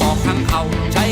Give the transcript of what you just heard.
สอกทั้งเขาใช้